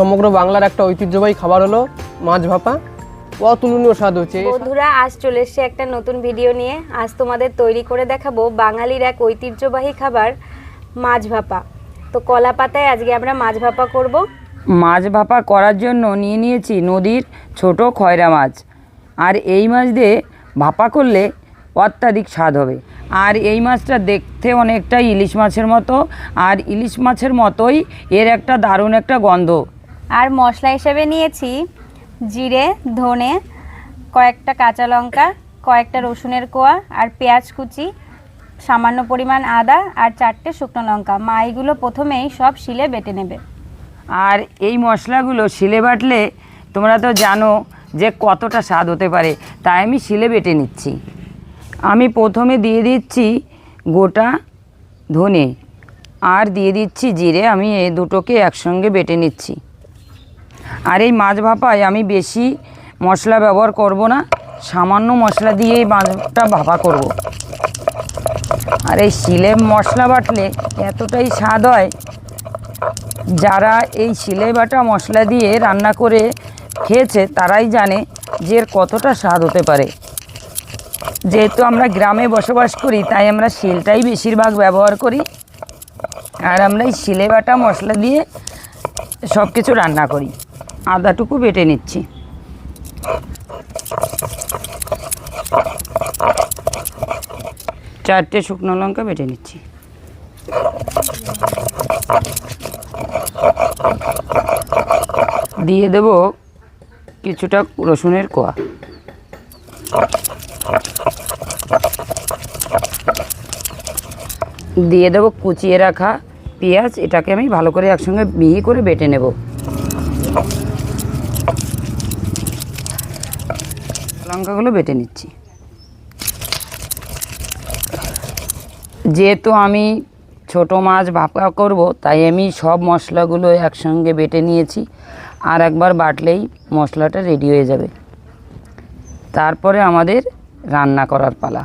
সমগ্র বাংলার একটা ঐতিহ্যবাহী খাবার হলো মাছ ভাপা। অতুলনীয় স্বাদ হচ্ছে বন্ধুরা আজ চলে এসছে একটা নতুন ভিডিও নিয়ে। আজ তোমাদের তৈরি করে দেখাবো বাঙালির এক ঐতিহ্যবাহী খাবার মাছ ভাপা। তো কলা পাতায় আজকে আমরা মাছ ভাপা করব। মাছ ভাপা করার জন্য নিয়ে নিয়েছি নদীর ছোট খয়রা মাছ। আর এই মাছ দিয়ে ভাপা করলে অত্যাধিক স্বাদ হবে। আর এই মাছটা দেখতে অনেকটা ইলিশ মাছের মতো। আর ইলিশ মাছের মতোই এর একটা দারুণ একটা গন্ধ। আর মশলা হিসেবে নিয়েছি জিরে, ধনে, কয়েকটা কাঁচা লঙ্কা, কয়েকটা রসুনের কোয়া আর পেঁয়াজ কুচি, সামান্য পরিমাণ আদা আর চারটে শুকনো লঙ্কা। মা এইগুলো প্রথমেই সব শিলে বেটে নেবে। আর এই মশলাগুলো শিলে বাটলে তোমরা তো জানো যে কতটা স্বাদ হতে পারে, তাই আমি শিলে বেটে নিচ্ছি। আমি প্রথমে দিয়ে দিচ্ছি গোটা ধনে, আর দিয়ে দিচ্ছি জিরে। আমি এই দুটোকে একসঙ্গে বেটে নিচ্ছি। আর এই মাছ ভাপায় আমি বেশি মশলা ব্যবহার করব না, সামান্য মশলা দিয়ে এই মাছটা ভাপা করব। আর এই শিলে মশলা বাটলে এতটাই স্বাদ হয়, যারা এই শিলে বাটা মশলা দিয়ে রান্না করে খেয়েছে, তারাই জানে যে এর কতটা স্বাদ হতে পারে। যেহেতু আমরা গ্রামে বসবাস করি, তাই আমরা শিলটাই বেশিরভাগ ব্যবহার করি। আর আমরা এই শিলে বাটা মশলা দিয়ে সব কিছু রান্না করি। আদাটুকু বেটে নিচ্ছি। চারটে শুকনো লঙ্কা বেটে নিচ্ছি। দিয়ে দেব কিছুটা রসুনের কোয়া। দিয়ে দেবো কুচিয়ে রাখা পেঁয়াজ, এটাকে আমি ভালো করে একসঙ্গে মিহি করে বেটে নেব। লঙ্কাগুলো বেটে নিচ্ছি। যেহেতু আমি ছোট মাছ ভাপা করব, তাই আমি সব মশলাগুলো একসঙ্গে বেটে নিয়েছি আর একবার বাটলেই মশলাটা রেডি হয়ে যাবে। তারপরে আমাদের রান্না করার পালা।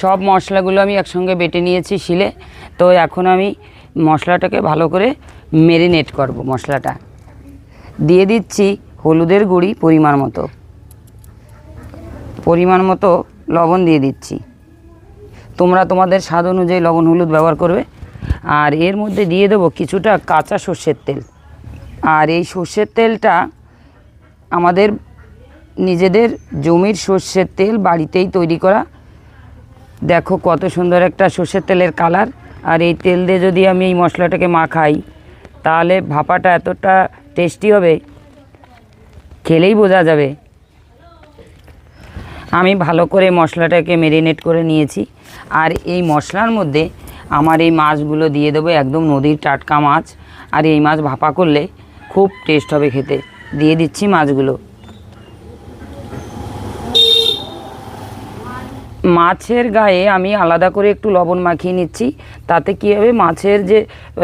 সব মশলাগুলো আমি একসঙ্গে বেটে নিয়েছি শিলে, তো এখন আমি মশলাটাকে ভালো করে মেরিনেট করব মশলাটা। দিয়ে দিচ্ছি হলুদের গুঁড়ি পরিমাণ মতো। পরিমাণ মতো লবণ দিয়ে দিচ্ছি। তোমরা তোমাদের স্বাদ অনুযায়ী লবণ হলুদ ব্যবহার করবে। আর এর মধ্যে দিয়ে দেবো কিছুটা কাঁচা সর্ষের তেল। আর এই সর্ষের তেলটা আমাদের নিজেদের জমির সর্ষের তেল বাড়িতেই তৈরি করা। দেখো কত সুন্দর একটা সর্ষের তেলের কালার। আর এই তেল দিয়ে যদি আমি এই মশলাটাকে মাখাই, তাহলে ভাপাটা এতটা টেস্টি হবে খেলেই বোঝা যাবে। আমি ভালো করে মশলাটাকে মেরিনেট করে নিয়েছি। আর এই মশলার মধ্যে আমার এই মাছগুলো দিয়ে দেবো একদম নদীর টাটকা মাছ। আর এই মাছ ভাপা করলে খুব টেস্ট হবে খেতে। দিয়ে দিচ্ছি মাছগুলো। মাছের গায়ে আমি আলাদা করে একটু লবণ মাখিয়ে নিচ্ছি। তাতে কী হবে? মাছের যে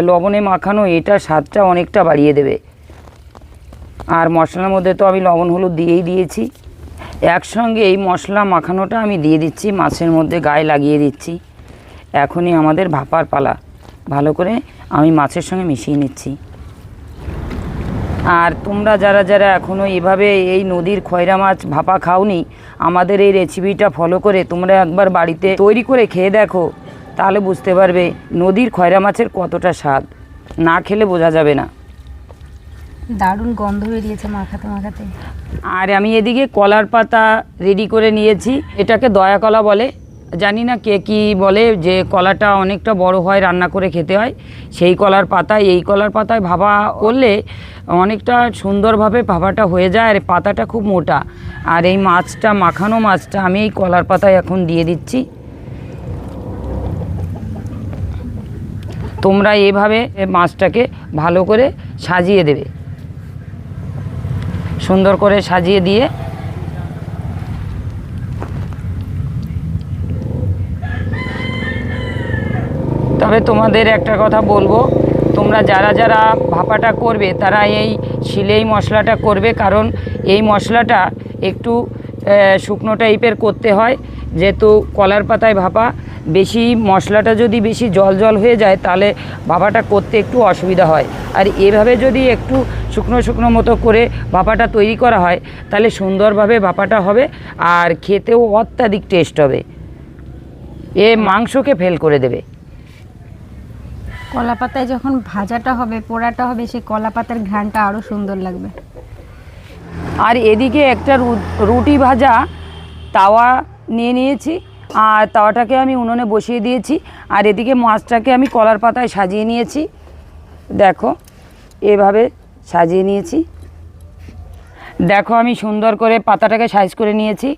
লবণে মাখানো এটা স্বাদটা অনেকটা বাড়িয়ে দেবে। আর মশলার মধ্যে তো আমি লবণ, হলুদ দিয়েই দিয়েছি। একসঙ্গে এই মশলা মাখানোটা আমি দিয়ে দিচ্ছি, মাছের মধ্যে গায়ে লাগিয়ে দিচ্ছি। এখনই আমাদের ভাপার পালা। ভালো করে আমি মাছের সঙ্গে মিশিয়ে নিচ্ছি। আর তোমরা যারা যারা এখনও এভাবে এই নদীর খয়রা মাছ ভাপা খাওনি, আমাদের এই রেসিপিটা ফলো করে তোমরা একবার বাড়িতে তৈরি করে খেয়ে দেখো, তাহলে বুঝতে পারবে নদীর খয়রা মাছের কতটা স্বাদ। না খেলে বোঝা যাবে না। দারুণ গন্ধ বেরিয়েছে মাখাতে মাখাতে। আর আমি এদিকে কলার পাতা রেডি করে নিয়েছি। এটাকে দয়া কলা বলে। জানি না কে কি বলে যে কলাটা অনেকটা বড় হয়, রান্না করে খেতে হয়। সেই কলার পাতায়, এই কলার পাতায় ভাবা করলে অনেকটা সুন্দরভাবে ভাবাটা হয়ে যায়। আর পাতাটা খুব মোটা। আর এই মাছটা, মাখানো মাছটা আমি এই কলার পাতায় এখন দিয়ে দিচ্ছি। তোমরা এভাবে মাছটাকে ভালো করে সাজিয়ে দেবে। সুন্দর করে সাজিয়ে দিয়ে তবে তোমাদের একটা কথা বলব, তোমরা যারা যারা ভাপাটা করবে, তারা এই শিলেই মশলাটা করবে, কারণ এই মশলাটা একটু শুকনো টাইপের করতে হয়, যেহেতু কলার পাতায় ভাপা, বেশি মশলাটা যদি বেশি জল জল হয়ে যায়, তাহলে ভাপাটা করতে একটু অসুবিধা হয়। আর এভাবে যদি একটু শুকনো শুকনো মতো করে ভাপাটা তৈরি করা হয় তাহলে সুন্দরভাবে ভাপাটা হবে আর খেতেও অত্যাধিক টেস্ট হবে। এ মাংসকে ফেল করে দেবে। কলা পাতায় যখন ভাজাটা হবে পোড়াটা হবে সেই কলা পাতার ঘ্রাণটা আরও সুন্দর লাগবে। আর এদিকে একটা রুটি ভাজা তাওয়া নিয়ে নিয়েছি আর তাওয়াটাকে আমি উনুনে বসিয়ে দিয়েছি আর এদিকে মাছটাকে আমি কলার পাতায় সাজিয়ে নিয়েছি। দেখো এভাবে সাজিয়ে নিয়েছি। দেখো আমি সুন্দর করে পাতাটাকে সাইজ করে নিয়েছি।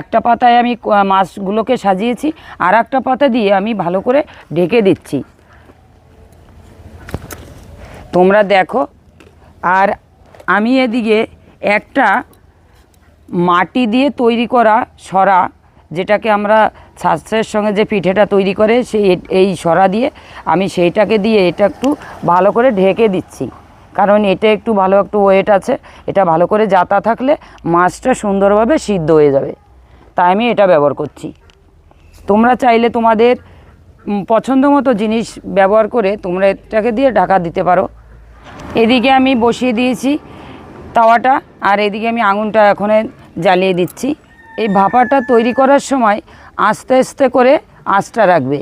একটা পাতায় আমি মাছগুলোকে সাজিয়েছি আর একটা পাতা দিয়ে আমি ভালো করে ঢেকে দিচ্ছি। তোমরা দেখো, আর আমি এদিকে একটা মাটি দিয়ে তৈরি করা সরা, যেটাকে আমরা শাস্ত্রের সঙ্গে যে পিঠেটা তৈরি করে, সেই, এই সরা দিয়ে আমি সেইটাকে দিয়ে এটা একটু ভালো করে ঢেকে দিচ্ছি। কারণ এটা একটু ভালো একটু ওয়েট আছে, এটা ভালো করে জাতা থাকলে মাছটা সুন্দরভাবে সিদ্ধ হয়ে যাবে। তাই আমি এটা ব্যবহার করছি। তোমরা চাইলে তোমাদের পছন্দ মতো জিনিস ব্যবহার করে তোমরা এটাকে দিয়ে ঢাকা দিতে পারো। এদিকে আমি বসিয়ে দিয়েছি তাওয়াটা, আর এদিকে আমি আঙুনটা এখন জ্বালিয়ে দিচ্ছি। এই ভাপাটা তৈরি করার সময় আস্তে আস্তে করে আঁচটা রাখবে।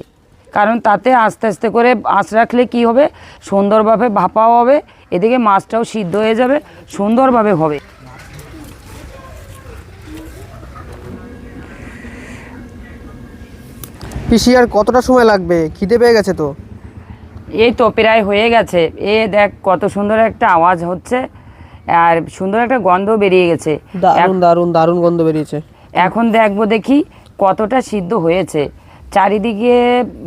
কারণ তাতে আস্তে আস্তে করে আঁচ রাখলে কি হবে? সুন্দরভাবে ভাপাও হবে এদিকে মাছটাও সিদ্ধ হয়ে যাবে সুন্দরভাবে হবে। পিসি আর কতটা সময় লাগবে? খিদে পেয়ে গেছে তো? এই তো প্রায় হয়ে গেছে। এ দেখ কত সুন্দর একটা আওয়াজ হচ্ছে আর সুন্দর একটা গন্ধ বেরিয়ে গেছে। দারুণ দারুণ দারুণ গন্ধ বেরিয়েছে। এখন দেখব দেখি কতটা সিদ্ধ হয়েছে। চারিদিকে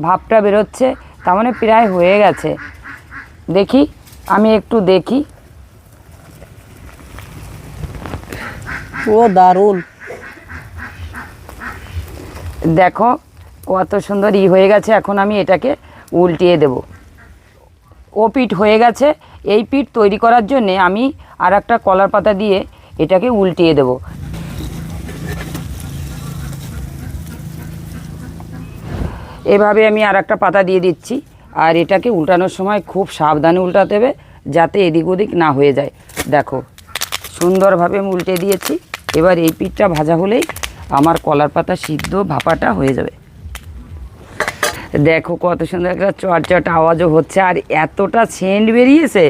ভাবটা বেরোচ্ছে তার মানে প্রায় হয়ে গেছে। দেখি। আমি একটু দেখি। ও দারুণ। দেখো কত সুন্দর ই হয়ে গেছে এখন আমি এটাকে উল্টিয়ে দেব। ও পিঠ হয়ে গেছে এই পিঠ তৈরি করার জন্যে আমি আর একটা কলার পাতা দিয়ে এটাকে উল্টিয়ে দেব। এভাবে আমি আর একটা পাতা দিয়ে দিচ্ছি। আর এটাকে উল্টানোর সময় খুব সাবধানে উল্টাতে হবে যাতে এদিক ওদিক না হয়ে যায়। দেখো, সুন্দরভাবে আমি উল্টে দিয়েছি। এবার এই পিঠটা ভাজা হলেই আমার কলার পাতা সিদ্ধ ভাপাটা হয়ে যাবে। দেখো কত সুন্দর একটা চটচট আওয়াজও হচ্ছে আর এতটা সেন্ট বেরিয়েছে,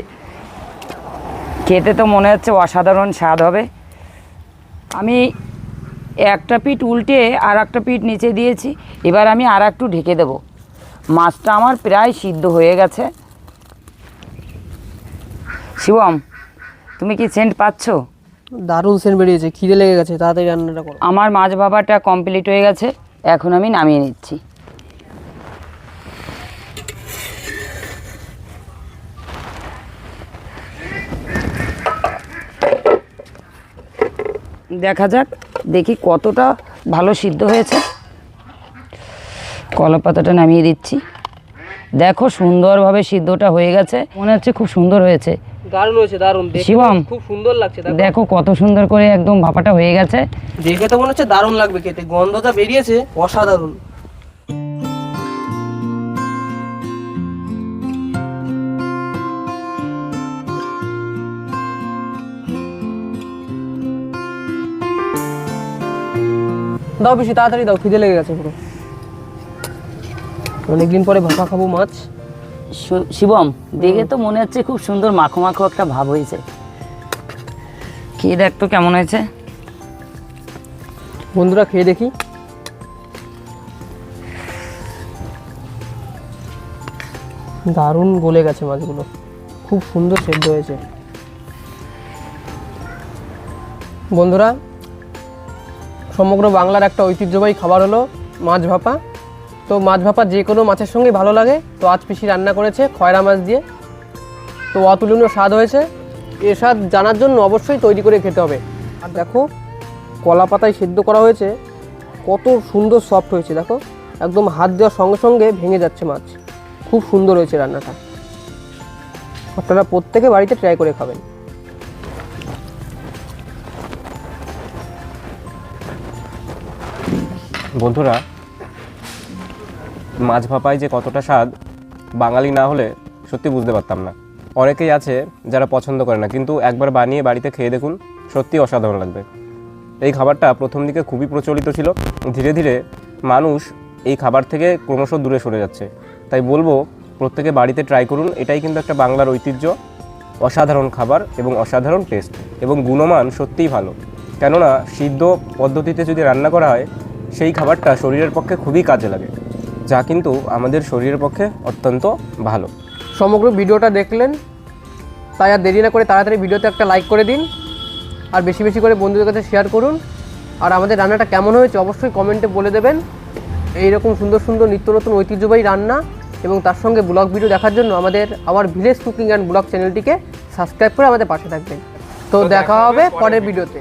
খেতে তো মনে হচ্ছে অসাধারণ স্বাদ হবে। আমি একটা পিঠ উল্টে আর একটা পিঠ নিচে দিয়েছি। এবার আমি আর একটু ঢেকে দেব। মাছটা আমার প্রায় সিদ্ধ হয়ে গেছে। শিবম তুমি কি সেন্ট পাচ্ছ? দারুণ সেন্ট বেরিয়েছে খিদে লেগে গেছে তাড়াতাড়ি রান্নাটা করো। আমার মাছ ভাবাটা কমপ্লিট হয়ে গেছে এখন আমি নামিয়ে নিচ্ছি। দেখা যাক দেখি কতটা ভালো সিদ্ধ হয়েছে। কলা পাতাটা নামিয়ে দিচ্ছি। দেখো সুন্দরভাবে সিদ্ধটা হয়ে গেছে। মনে হচ্ছে খুব সুন্দর হয়েছে। দারুণ হয়েছে দারুণ। দেখে শিবম। খুব সুন্দর লাগছে দেখো দেখো কত সুন্দর করে একদম ভাপাটা হয়ে গেছে। দেখে তো মনে হচ্ছে দারুণ লাগবে খেতে। গন্ধটা বেরিয়েছে অসাধারণ। দাও বেশি তাড়াতাড়ি দাও খিদে লেগে গেছে পুরো। অনেকদিন পরে ভাপা খাব মাছ। শিবম দেখে তো মনে হচ্ছে খুব সুন্দর মাখো মাখো একটা ভাব হয়েছে। খেয়ে দেখ তো কেমন হয়েছে? বন্ধুরা খেয়ে দেখি। দারুণ গলে গেছে মাছগুলো। খুব সুন্দর সেদ্ধ হয়েছে। বন্ধুরা সমগ্র বাংলার একটা ঐতিহ্যবাহী খাবার হলো মাছ ভাপা। তো মাছ ভাপা যে কোনো মাছের সঙ্গেই ভালো লাগে। তো আজ পিসি রান্না করেছে খয়রা মাছ দিয়ে। তো অতুলনীয় স্বাদ হয়েছে। এর স্বাদ জানার জন্য অবশ্যই তৈরি করে খেতে হবে। আর দেখো, কলা পাতায় সেদ্ধ করা হয়েছে। কত সুন্দর সফট হয়েছে, দেখো। একদম হাত দেওয়ার সঙ্গে সঙ্গে ভেঙে যাচ্ছে মাছ। খুব সুন্দর হয়েছে রান্নাটা। আপনারা প্রত্যেকে বাড়িতে ট্রাই করে খাবেন। বন্ধুরা মাছ ভাপায় যে কতটা স্বাদ, বাঙালি না হলে সত্যি বুঝতে পারতাম না। অনেকেই আছে যারা পছন্দ করে না, কিন্তু একবার বানিয়ে বাড়িতে খেয়ে দেখুন সত্যি অসাধারণ লাগবে। এই খাবারটা প্রথম দিকে খুবই প্রচলিত ছিল, ধীরে ধীরে মানুষ এই খাবার থেকে ক্রমশ দূরে সরে যাচ্ছে। তাই বলব, প্রত্যেকে বাড়িতে ট্রাই করুন, এটাই কিন্তু একটা বাংলার ঐতিহ্য, অসাধারণ খাবার এবং অসাধারণ টেস্ট এবং গুণমান সত্যিই ভালো। কেননা, সিদ্ধ পদ্ধতিতে যদি রান্না করা হয়, সেই খাবারটা শরীরের পক্ষে খুবই কাজে লাগে। যা কিন্তু আমাদের শরীরের পক্ষে অত্যন্ত ভালো। সমগ্র ভিডিওটা দেখলেন তাই আর দেরি না করে তাড়াতাড়ি ভিডিওতে একটা লাইক করে দিন আর বেশি বেশি করে বন্ধুদের কাছে শেয়ার করুন। আর আমাদের রান্নাটা কেমন হয়েছে অবশ্যই কমেন্টে বলে দেবেন। এই রকম সুন্দর সুন্দর নিত্য নতুন ঐতিহ্যবাহী রান্না এবং তার সঙ্গে ব্লগ ভিডিও দেখার জন্য আমাদের our village cooking and blog চ্যানেলটিকে সাবস্ক্রাইব করে আমাদের পাশে থাকবেন। তো দেখা হবে পরের ভিডিওতে